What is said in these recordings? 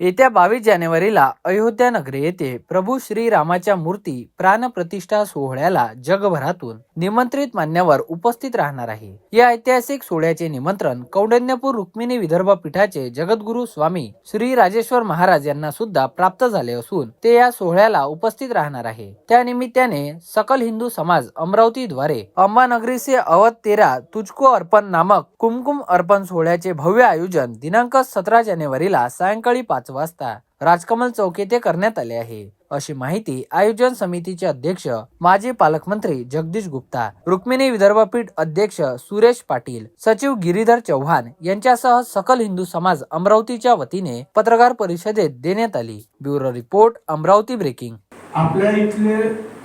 येत्या बावीस जानेवारीला अयोध्या नगरी येथे प्रभू श्री रामाच्या मूर्ती प्राणप्रतिष्ठा सोहळ्याला जगभरातून निमंत्रित मान्यवर उपस्थित राहणार आहे. या ऐतिहासिक सोहळ्याचे निमंत्रण कौंडण्यपूर रुक्मिणी विदर्भ पीठाचे जगद्गुरु स्वामी श्री राजेश्वर महाराज यांना सुद्धा प्राप्त झाले असून ते या सोहळ्याला उपस्थित राहणार आहे. त्या निमित्ताने सकल हिंदू समाज अमरावतीद्वारे अंबानगरी से अवध तेरा तुझको अर्पण नामक कुमकुम अर्पण सोहळ्याचे भव्य आयोजन दिनांक सतरा जानेवारीला सायंकाळी पाच वाजता राजकमल चौक येथे करण्यात आले आहे. अशी माहिती आयोजन समितीचे अध्यक्ष माजी पालकमंत्री जगदीश गुप्ता रुक्मिणी विदर्भपीठ अध्यक्ष सुरेश पाटील सचिव गिरीधर चव्हाण यांच्यासह सकल हिंदू समाज अमरावतीच्या वतीने पत्रकार परिषदेत देण्यात आली. Bureau report Amravati breaking. आपल्या इथले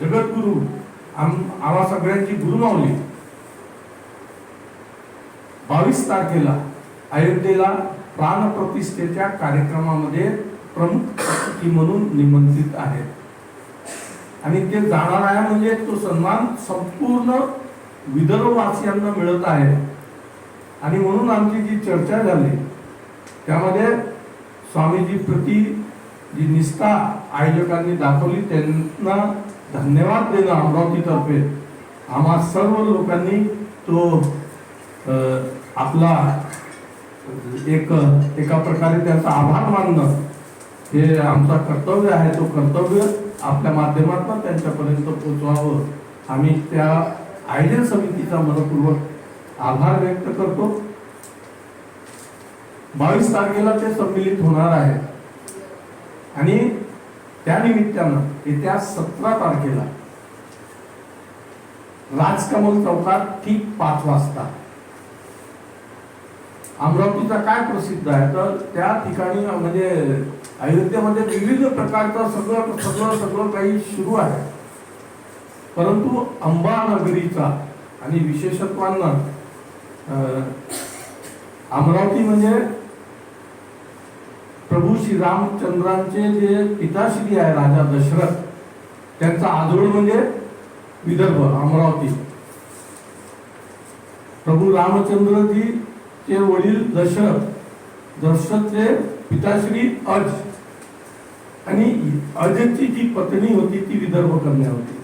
जगद्गुरु आम्हा सगळ्यांची गुरुमावली बावीस तारखेला अयोध्येला प्राणप्रतिष्ठेच्या कार्यक्रमामध्ये प्रमुख अतिथी म्हणून निमंत्रित आहेत. आणि ते जाणार आहे म्हणजे तो सन्मान संपूर्ण विदर्भवासियांना मिळत आहे. आणि म्हणून आमची जी चर्चा झाली त्यामध्ये स्वामीजी प्रति जी निष्ठा आयोजकांनी दाखवली त्यांना धन्यवाद देणं अमरावतीतर्फे. आम्हा सर्व लोकांनी तो आपला एक एका प्रकारे त्यांचा आभार मानणं हे आमचा कर्तव्य आहे. तो कर्तव्य आपल्या माध्यमातून त्यांच्यापर्यंत पोचवावं आम्ही त्या आयडिया समितीचा मनपूर्वक आभार व्यक्त करतो. बावीस तारखेला ते संमिलित होणार आहे. आणि त्यानिमित्तानं येत्या सतरा तारखेला राजकमल चौकात ठीक पाच वाजता अमरावतीचा काय प्रसिद्ध आहे? तर त्या ठिकाणी म्हणजे अयोध्येमध्ये विविध प्रकारचं सगळं सगळं सगळं काही सुरू आहे. परंतु अंबा नगरीचा आणि विशेषत्वांना अमरावती म्हणजे प्रभू श्री रामचंद्रांचे जे पिताश्री आहे राजा दशरथ त्यांचा आजोळ म्हणजे विदर्भ अमरावती. प्रभू रामचंद्रजी ते वडील दशरथ दशरथचे पिताश्री अज. आणि अजची जी पत्नी होती ती विदर्भ कन्या होती.